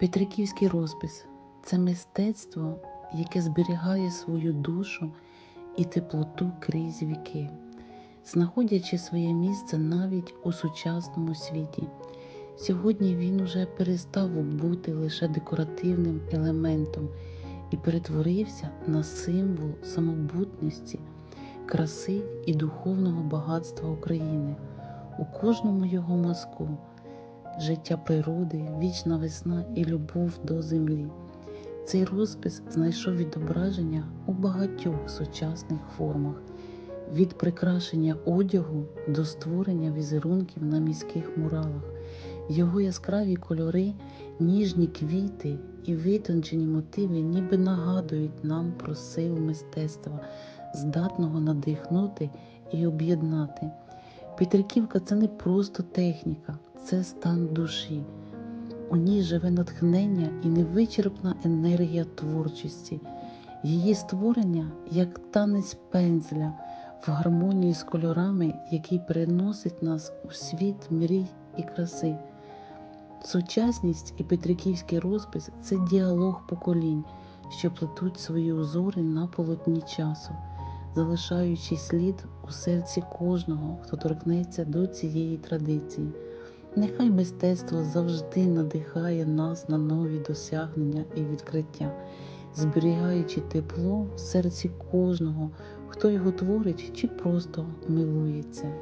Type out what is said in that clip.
Петриківський розпис це мистецтво, яке зберігає свою душу і теплоту крізь віки, знаходячи своє місце навіть у сучасному світі. Сьогодні він уже перестав бути лише декоративним елементом і перетворився на символ самобутності, краси і духовного багатства України. У кожному його мазку життя природи, вічна весна і любов до землі. Цей розпис знайшов відображення у багатьох сучасних формах, від прикрашення одягу до створення візерунків на міських муралах. Його яскраві кольори, ніжні квіти і витончені мотиви ніби нагадують нам про силу мистецтва, здатного надихнути і об'єднати. Петриківка це не просто техніка, це стан душі. У ній живе натхнення і невичерпна енергія творчості. Її створення як танець пензля в гармонії з кольорами, який переносить нас у світ мрій і краси. Сучасність і петриківський розпис це діалог поколінь, що плетуть свої узори на полотні часу, залишаючи слід у серці кожного, хто торкнеться до цієї традиції. Нехай мистецтво завжди надихає нас на нові досягнення і відкриття, зберігаючи тепло в серці кожного, хто його творить чи просто милується.